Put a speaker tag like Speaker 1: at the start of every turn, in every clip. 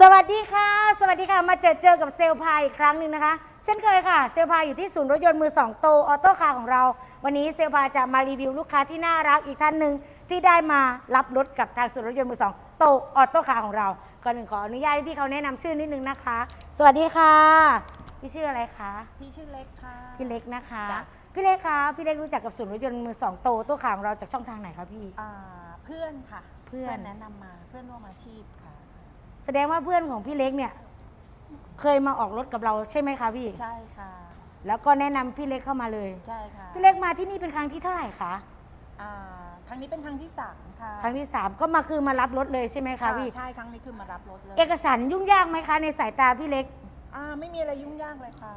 Speaker 1: สวัสดีค่ะ สวัสดีค่ะ มาเจอเจอกับเซลลพายอีกครั้งหนึ่งนะคะ เช่นเคยค่ะ เซลลพายอยู่ที่ศูนย์รถยนต์มือสองโตออโต้คาร์ของเรา วันนี้เซลลพายจะมารีวิวลูกค้าที่น่ารักอีกท่านหนึ่งที่ได้มารับรถกับทางศูนย์รถยนต์มือสองโตออโต้คาร์ของเราก่อนหนึ่งขออนุญาตให้พี่เขาแนะนำชื่อนิดนึงนะคะ สวัสดีค่ะ พี่ชื่ออะไรคะ
Speaker 2: พี่ชื่อเล็กค่ะ
Speaker 1: พี่เล็กนะคะ
Speaker 2: จ้ะ
Speaker 1: พี่เล็กคะ พี่เล็กรู้จักกับศูนย์รถยนต์มือสองโตออโต้คาร์ของเราจากช่องทางไหนคะพี่
Speaker 2: อ่าเพื่อนค่ะ
Speaker 1: เพื่อน
Speaker 2: แนะนำมาเพื่อนร่วมอาชีพค่ะ
Speaker 1: แสดงว่าเพื่อนของพี่เล็กเนี่ย เคยมาออกรถกับเราใช่ไหมคะพี่
Speaker 2: ใช่ค่ะ
Speaker 1: แล้วก็แนะนำพี่เล็กเข้ามาเลย
Speaker 2: ใช่ค่ะ
Speaker 1: พี่เล็กมาที่นี่เป็นครั้งที่เท่าไหร่คะ
Speaker 2: อ่าครั้งนี้เป็นครั้งที่สามค่ะ
Speaker 1: ครั้งที่3ก็มาคือมารับรถเลยใช่ไหมคะพี่
Speaker 2: ใช่ครั้งนี้คือมารับรถเลย
Speaker 1: เอกสารยุ่งยากไหมคะในสายตาพี่เล็ก
Speaker 2: อ่าไม่มีอะไรยุ่งยากเลยค่ะ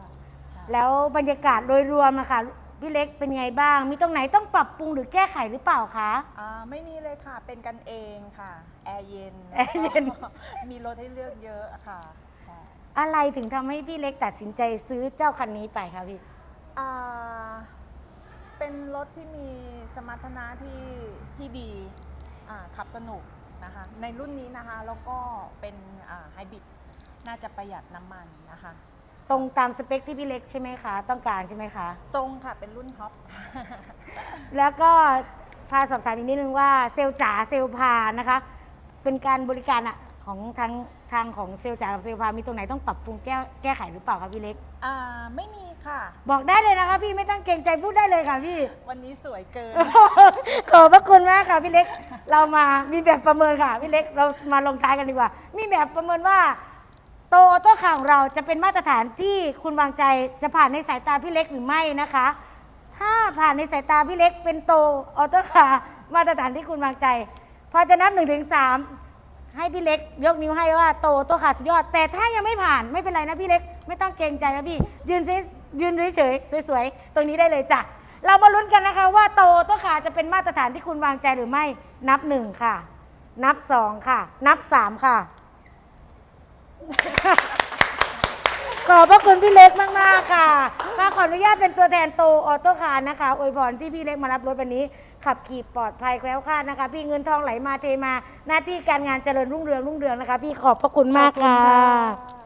Speaker 2: ค่ะ
Speaker 1: แล้วบรรยากาศโดยรวมนะคะ พี่เล็กเป็นไงบ้าง มีตรงไหนต้องปรับปรุงหรือแก้ไขหรือเปล่าคะ
Speaker 2: อ่าไม่มีเลยค่ะ เป็นกันเองค่ะ แอร์เย็น
Speaker 1: แอร์เย็น
Speaker 2: แล้วก็มีรถให้เลือกเยอะค่ะค่ะ
Speaker 1: อะไรถึงทำให้พี่เล็กตัดสินใจซื้อเจ้าคันนี้ไปคะพี่
Speaker 2: อ่าเป็นรถที่มีสมรรถนะที่ที่ดีอ่าขับสนุกนะคะ ในรุ่นนี้นะคะ แล้วก็เป็นไฮบริด น่าจะประหยัดน้ำมันนะคะ
Speaker 1: ตรงตามสเปคที่พี่เล็กใช่ไหมคะ ต้องการใช่ไหมคะ
Speaker 2: ตรงค่ะเป็นรุ่นท็อป
Speaker 1: แล้วก็พาสอบถามอีกนิดนึงว่าเซลลจ๋าเซลลพานะคะ เป็นการบริการอะของทางทางของเซลลจ๋ากับเซลลพา มีตรงไหนต้องปรับปรุงแก้แก้ไขหรือเปล่าคะพี่เล็ก
Speaker 2: อ่าไม่มีค่ะ
Speaker 1: บอกได้เลยนะคะ พี่ไม่ต้องเกรงใจพูดได้เลยค่ะพี่
Speaker 2: วันนี้สวยเกิน
Speaker 1: ขอบพระคุณมากค่ะพี่เล็ก เรามามีแบบประเมินค่ะพี่เล็ก เรามาลงท้ายกันดีกว่า มีแบบประเมินว่า โตโต้คาร์ของเราจะเป็นมาตรฐานที่คุณวางใจจะผ่านในสายตาพี่เล็กหรือไม่นะคะ ถ้าผ่านในสายตาพี่เล็กเป็นโตออโต้คามาตรฐานที่คุณวางใจ พอจะนับหนึ่งถึงสามให้พี่เล็ก ยกนิ้วให้ว่าโตโต้คาสุดยอด แต่ถ้ายังไม่ผ่านไม่เป็นไรนะพี่เล็ก ไม่ต้องเกรงใจนะพี่ยืนเฉยยืนเฉยๆสวยๆตรงนี้ได้เลยจ้ะเรามาลุ้นกันนะคะ ว่าโตโต้คาจะเป็นมาตรฐานที่คุณวางใจหรือไม่ นับหนึ่งค่ะ นับสองค่ะ นับสามค่ะ ขอบพระคุณพี่เล็กมากมากค่ะมาขออนุญาตเป็นตัวแทนโตออโต้คาร์นะคะอวยพรที่พี่เล็กมารับรถวันนี้ ขับขี่ปลอดภัยแคล้วคลาดนะคะ พี่เงินทองไหลมาเทมา หน้าที่การงานเจริญรุ่งเรืองรุ่งเรืองนะคะ พี่ขอบพระคุณมากค่ะ